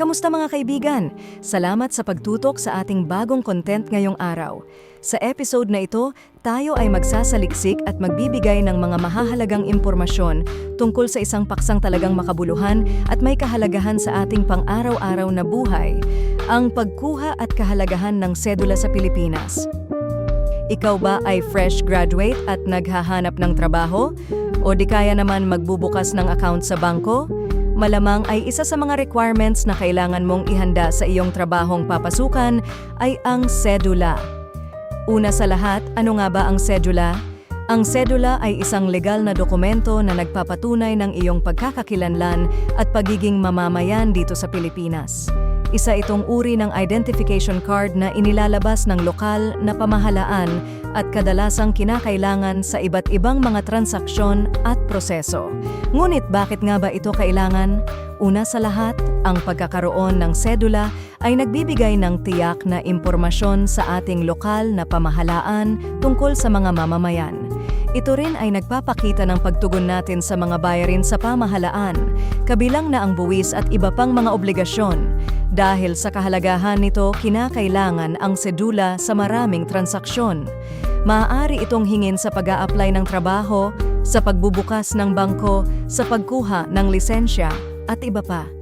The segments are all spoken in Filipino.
Kamusta mga kaibigan? Salamat sa pagtutok sa ating bagong content ngayong araw. Sa episode na ito, tayo ay magsasaliksik at magbibigay ng mga mahahalagang impormasyon tungkol sa isang paksang talagang makabuluhan at may kahalagahan sa ating pang-araw-araw na buhay, ang pagkuha at kahalagahan ng sedula sa Pilipinas. Ikaw ba ay fresh graduate at naghahanap ng trabaho? O di kaya naman magbubukas ng account sa bangko? Malamang ay isa sa mga requirements na kailangan mong ihanda sa iyong trabahong papasukan ay ang sedula. Una sa lahat, ano nga ba ang sedula? Ang sedula ay isang legal na dokumento na nagpapatunay ng iyong pagkakakilanlan at pagiging mamamayan dito sa Pilipinas. Isa itong uri ng identification card na inilalabas ng lokal na pamahalaan at kadalasang kinakailangan sa iba't ibang mga transaksyon at proseso. Ngunit bakit nga ba ito kailangan? Una sa lahat, ang pagkakaroon ng sedula ay nagbibigay ng tiyak na impormasyon sa ating lokal na pamahalaan tungkol sa mga mamamayan. Ito rin ay nagpapakita ng pagtugon natin sa mga bayarin sa pamahalaan, kabilang na ang buwis at iba pang mga obligasyon. Dahil sa kahalagahan nito, kinakailangan ang sedula sa maraming transaksyon. Maaari itong hingin sa pag apply ng trabaho, sa pagbubukas ng bangko, sa pagkuha ng lisensya, at iba pa.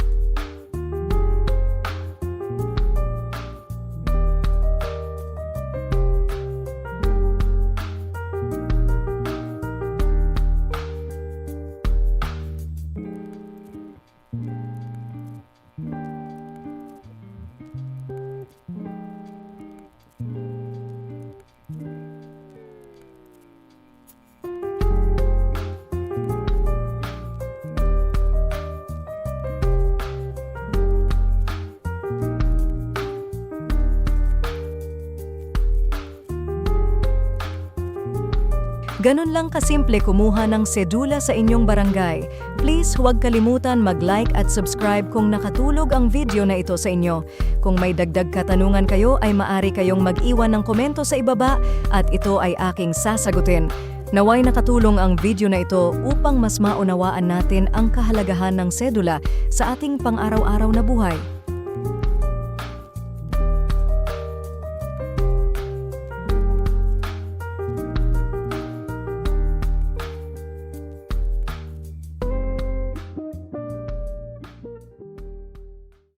Ganun lang kasimple kumuha ng sedula sa inyong barangay. Please huwag kalimutan mag-like at subscribe kung nakatulog ang video na ito sa inyo. Kung may dagdag katanungan kayo ay maari kayong mag-iwan ng komento sa ibaba at ito ay aking sasagutin. Naway nakatulong ang video na ito upang mas maunawaan natin ang kahalagahan ng sedula sa ating pang-araw-araw na buhay.